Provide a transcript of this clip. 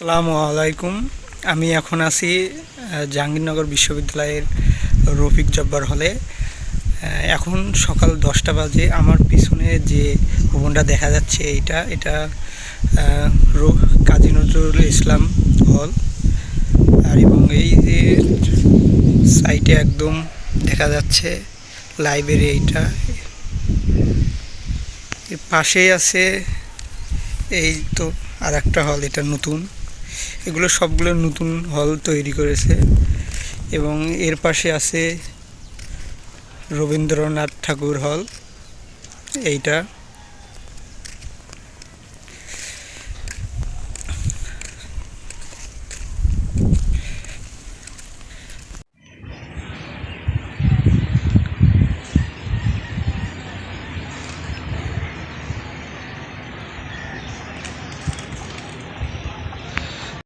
আসসালামু আলাইকুম। আমি এখন আছি জাহাঙ্গীরনগর বিশ্ববিদ্যালয়ের রফিক জব্বার হলে। এখন সকাল দশটা বাজে। আমার পিছনে যে ভবনটা দেখা যাচ্ছে এইটা, এটা কাজী নজরুল ইসলাম হল। আর এবং এই যে সাইটে একদম দেখা যাচ্ছে লাইব্রেরি এইটা। পাশেই আছে এই তো আর একটা হল, এটা নতুন। এগুলো সবগুলো নতুন হল তৈরি করেছে। এবং এর পাশে আছে রবীন্দ্রনাথ ঠাকুর হল। এইটা।